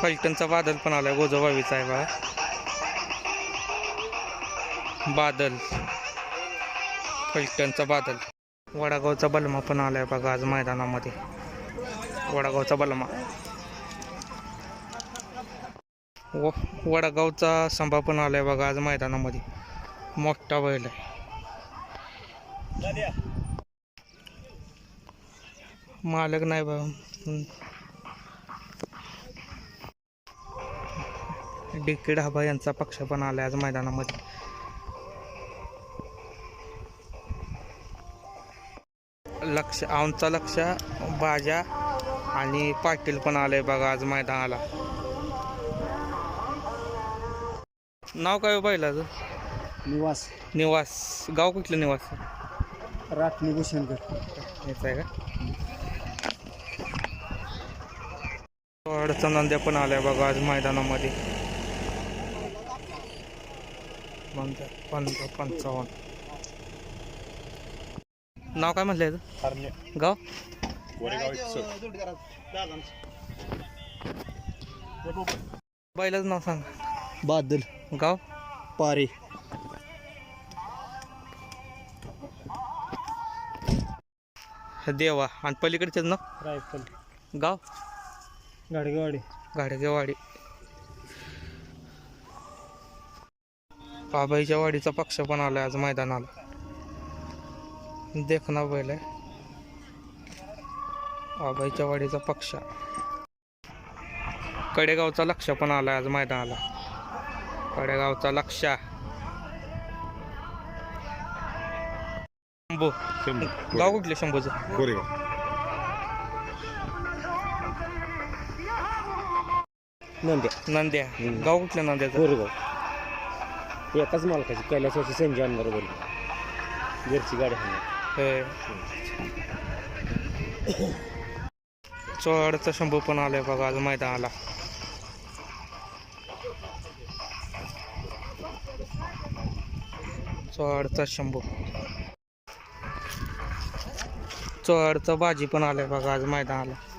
फलटणचा बादल पण आलाय. गोजोबावीचा आहे. बघा बादल फलटणचा बादल. वडागावचा बलमा पण आलाय बघा आज मैदानामध्ये. वडागावचा बलमा. व वडागावचा संभा पण आलाय बघा आज मैदानामध्ये. मोठा बैल आहे. मालक नाही बा डिके ढाबा यांचा पक्ष पण आलाय आज मैदानामध्ये. लक्ष आमचा लक्ष बाजा आणि पाटील पण आलंय बघा आज मैदानाला. नाव काय हो बैलाचं निवास. निवास. गाव कुठलं निवास? राखणी भूषणकर आहे का? अडचण नंद्या पण आल्या बघा आज मैदानामध्ये. पंचावन्न. नाव काय म्हटलं याचं गाव? बैलाचं नाव सांग. बादल. गाव? पारे. देवा. आणि पलीकडचेच नाव? रायफल. गाव? गाडगेवाडी गाडगेवाडी बाबाईच्या वाडीचा पक्ष पण आलाय आज मैदानाला देख ना बैल. आहे बाबाईच्या वाडीचा पक्ष. कडेगावचा लक्ष पण आलाय आज मैदानाला कडेगावचा लक्ष. शंभू. गाव कुठले शंभूचं? कोरेगाव. नंद्या. नंद्या. गाव कुठल्या नंद्याचं? कोरेगाव. एकाच मालकाची कैलासाची संजय आणणार बोल घरची गाडी आणणार होय. चोळाडचा शंभू पण आलाय बघा आज मैदानाला. चोडचा शंभू. चोडचा भाजी पण आलाय बघा आज मैदानाला.